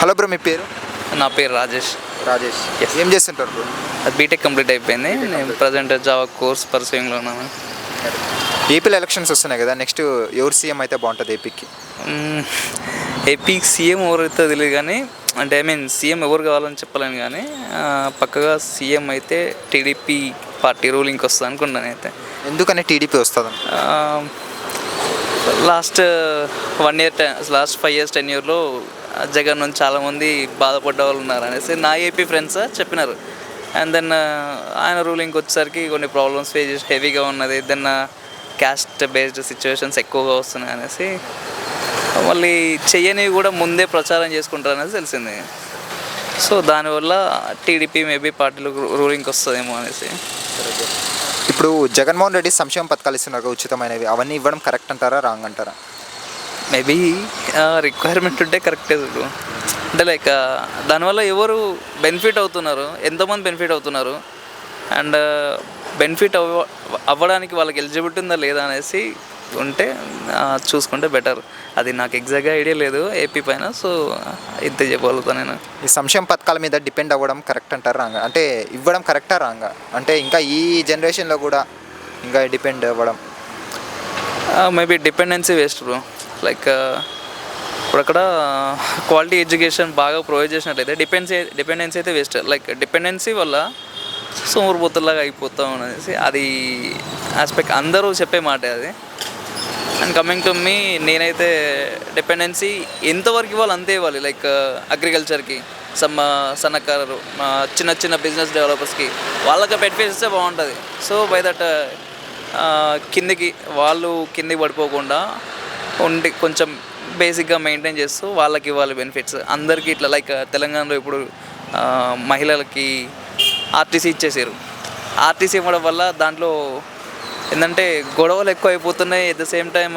Hello bro మీ పేరు? నా పేరు రాజేష్. రాజేష్. ఏం చేస్తుంటారు బ్రో? అది బీటెక్ కంప్లీట్ అయిపోయింది. నేను ప్రజెంట్ జావా కోర్స్ పర్సూయింగ్లో ఉన్నాను. ఏపీలో ఎలక్షన్స్ వస్తున్నాయి కదా నెక్స్ట్ ఎవరు సీఎం అయితే బాగుంటుంది ఏపీకి ఏపీ సీఎం ఎవరైతే తెలియదు కానీ అంటే ఐ మీన్ సీఎం ఎవరు కావాలని చెప్పలేను కానీ పక్కగా సీఎం అయితే టీడీపీ పార్టీ రూలింగ్కి వస్తుంది అనుకుంటాను అయితే ఎందుకని టీడీపీ వస్తుంది last one year last five years ten ఇయర్లో జగన్ నుంచి చాలామంది బాధపడ్డ వాళ్ళు ఉన్నారు అనేసి నా ఏపీ ఫ్రెండ్స్ చెప్పినారు. అండ్ దెన్ uh, ఆయన రూలింగ్కి వచ్చేసరికి కొన్ని ప్రాబ్లమ్స్ ఫేస్ చేసి హెవీగా ఉన్నది. దెన్ క్యాస్ట్ బేస్డ్ సిచ్యువేషన్స్ ఎక్కువగా వస్తున్నాయి అనేసి మళ్ళీ చెయ్యనివి కూడా ముందే ప్రచారం చేసుకుంటారు అనేసి తెలిసింది. సో దానివల్ల టీడీపీ మేబీ పార్టీలో రూలింగ్కి వస్తుందేమో అనేసి. ఇప్పుడు జగన్మోహన్ రెడ్డి సంక్షేమ పథకాలు ఇస్తున్నారు ఉచితమైనవి. అవన్నీ ఇవ్వడం కరెక్ట్ అంటారా రాంగ్ అంటారా? మేబీ రిక్వైర్మెంట్ ఉంటే కరెక్టే చూడు. అంటే లైక్ దానివల్ల ఎవరు బెనిఫిట్ అవుతున్నారు ఎంతమంది బెనిఫిట్ అవుతున్నారు అండ్ బెనిఫిట్ అవ్వ అవ్వడానికి వాళ్ళకి ఎలిజిబిలిటీ ఉందా లేదా అనేసి ఉంటే చూసుకుంటే బెటర్ అది నాకు ఎగ్జాక్ట్గా ఐడియా లేదు ఏపీ పైన సో ఇంతే చెప్పగలుగుతాను నేను. ఈ సంక్షేమ పథకాల మీద డిపెండ్ అవ్వడం కరెక్ట్ అంటారా రాంగ్? అంటే ఇవ్వడం కరెక్టా రాంగా? అంటే ఇంకా ఈ జనరేషన్లో కూడా ఇంకా డిపెండ్ అవ్వడం. Maybe dependency waste bro like ఇప్పుడు అక్కడ క్వాలిటీ ఎడ్యుకేషన్ బాగా ప్రొవైడ్ చేసినట్లయితే డిపెండ్సీ డిపెండెన్సీ అయితే వేస్ట్ లైక్ డిపెండెన్సీ వల్ల సోమరిపోతులాగా అయిపోతాం అనేసి అది ఆస్పెక్ట్ అందరూ చెప్పే మాటే అది. అండ్ కమింగ్ టు మీ నేనైతే డిపెండెన్సీ ఎంతవరకు ఇవ్వాలి అంతే ఇవ్వాలి. లైక్ అగ్రికల్చర్కి సమ్మ సన్నకారు చిన్న చిన్న బిజినెస్ డెవలపర్స్కి వాళ్ళకి పెట్టేస్తే బాగుంటుంది. సో బై దట్ కిందికి వాళ్ళు కిందికి పడిపోకుండా ఉండి కొంచెం బేసిక్గా మెయింటైన్ చేస్తూ వాళ్ళకి ఇవ్వాలి బెనిఫిట్స్ అందరికీ ఇట్లా లైక్ తెలంగాణలో ఇప్పుడు మహిళలకి ఆర్టీసీ ఇచ్చేసారు. ఆర్టీసీ ఇవ్వడం వల్ల దాంట్లో ఏంటంటే గొడవలు ఎక్కువ అయిపోతున్నాయి ఎట్ ద సేమ్ టైం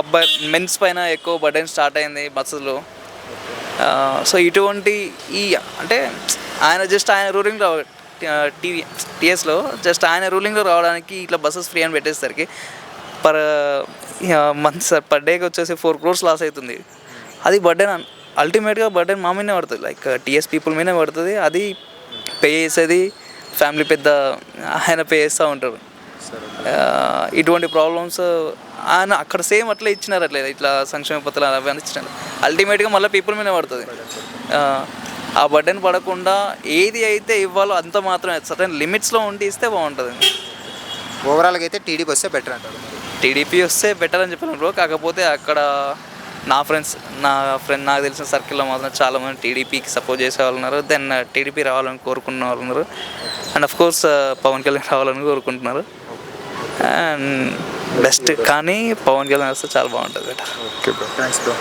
అబ్బాయి మెన్స్ పైన ఎక్కువ బర్డెన్ స్టార్ట్ అయింది బస్సులో. సో ఇటువంటి ఈ అంటే ఆయన జస్ట్ ఆయన రూలింగ్ టీవీ టీఎస్లో జస్ట్ ఆయన రూలింగ్లో రావడానికి ఇట్లా బస్సెస్ ఫ్రీ అని పెట్టేసరికి పర్ మంత్స్ పర్ డేకి వచ్చేసి ఫోర్ క్రోర్స్ లాస్ అవుతుంది. అది బర్డెన్ అల్టిమేట్గా బర్డెన్ మా మీదనే పడుతుంది. లైక్ టీఎస్ పీపుల్ మీదనే పడుతుంది. అది పే చేసేది ఫ్యామిలీ పెద్ద ఆయన పే చేస్తూ ఉంటారు. ఇటువంటి ప్రాబ్లమ్స్ ఆయన అక్కడ సేమ్ అట్లా ఇచ్చినారు అట్లేదు ఇట్లా సంక్షేమ పత్రాలు అవి అని ఇచ్చినారు. అల్టిమేట్గా మళ్ళీ పీపుల్ మీద పడుతుంది. ఆ, ఆ బర్డెన్ పడకుండా ఏది అయితే ఇవ్వాలో అంత మాత్రమే. సర్టన్ లిమిట్స్లో ఉండి ఇస్తే బాగుంటుంది. ఓవరాల్గా అయితే టీడీపీ వస్తే బెటర్ అంటారు? టీడీపీ వస్తే బెటర్ అని చెప్పాను బ్రో కాకపోతే అక్కడ నా ఫ్రెండ్స్ నా ఫ్రెండ్ నాకు తెలిసిన సర్కిల్లో మాత్రం చాలామంది టీడీపీకి సపోర్ట్ చేసే వాళ్ళు ఉన్నారు. దెన్ uh, టీడీపీ రావాలని కోరుకున్న వాళ్ళు ఉన్నారు. And of course Pawan Kalyan రావాలని కోరుకుంటున్నారు. అండ్ బెస్ట్ కానీ పవన్ కళ్యాణ్ వస్తే చాలా బాగుంటుంది better okay bro thanks bro